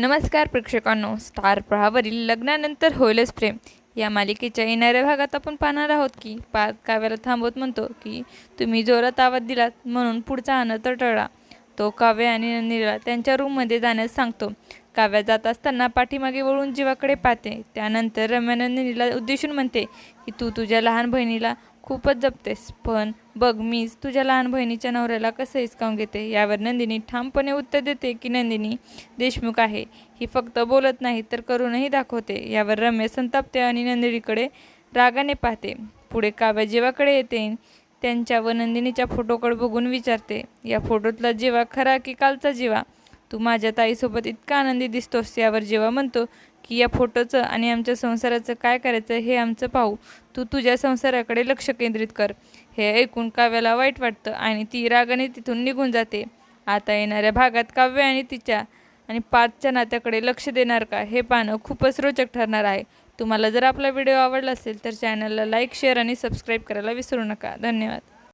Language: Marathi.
नमस्कार प्रेक्षकांनो. स्टार प्रहावरील लग्नानंतर होईलच प्रेम. या मालिकेच्या येणाऱ्या भागात आपण पाहणार आहोत की पार्थ काव्याला थांबवत म्हणतो की तुम्ही जोरात आवाज दिलात म्हणून पुढचा अनर्थ टळा तो काव्य आणि नंदिनीला त्यांच्या रूममध्ये जाण्यास सांगतो. काव्या जात असताना पाठीमागे वळून जीवाकडे पाहते. त्यानंतर रम्या नंदिनीला उद्देशून म्हणते की तू तुझ्या लहान बहिणीला खूपच जपतेस पण बघ मीच तुझ्या लहान बहिणीच्या नवऱ्याला कसं हिसकावून घेते. यावर नंदिनी ठामपणे उत्तर देते की नंदिनी देशमुख आहे. ही फक्त बोलत नाही तर करूनही दाखवते. यावर रम्य संतापते आणि नंदिनीकडे रागाने पाहते. पुढे काव्या जीवाकडे येते. त्यांच्या व नंदिनीच्या फोटोकडे बघून विचारते या फोटोतला जीवा खरा की कालचा जीवा? तू माझ्या ताईसोबत इतका आनंदी दिसतोस यावर जेव्हा म्हणतो की या फोटोचं आणि आमच्या संसाराचं काय करायचं हे आमचं पाहू. तू तुझ्या संसाराकडे लक्ष केंद्रित कर. हे ऐकून काव्याला वाईट वाटतं आणि ती रागाने तिथून निघून जाते. आता येणाऱ्या भागात काव्य आणि तिच्या आणि पाचच्या नात्याकडे लक्ष देणार का हे पाहणं खूपच रोचक ठरणार आहे. तुम्हाला जर आपला व्हिडिओ आवडला असेल तर चॅनलला लाईक शेअर आणि सबस्क्राईब करायला विसरू नका. धन्यवाद.